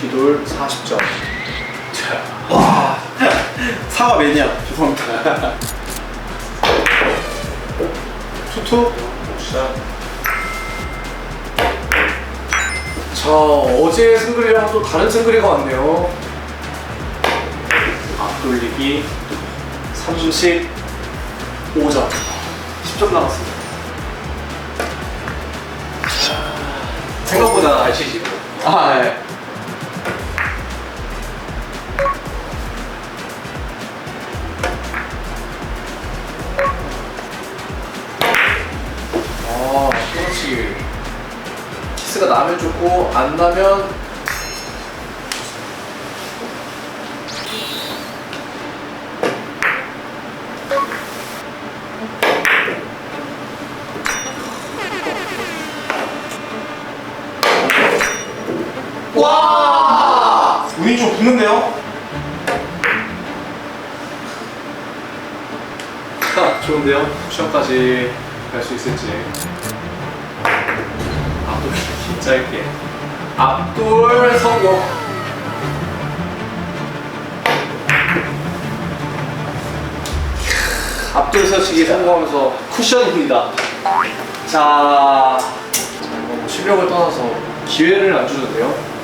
뒤돌 40점. 자, 와 사과 매니아 죄송합니다 투투. 자. 자, 어제 승글이랑 또 다른 승글이가 왔네요. 앞돌리기 35점. 10점 남았습니다. 생각보다 잘 치시고. 아 네. 27 키스가 나면 좋고 안 나면 와! 우린 좀 붙는데요? 좋은데요? 시험까지 갈 수 있을지. 앞돌리기 짧게. 앞돌 성공. 앞돌 서치기 성공하면서 쿠션입니다. 자, 자, 뭐 실력을 떠나서 기회를 안 주는데요.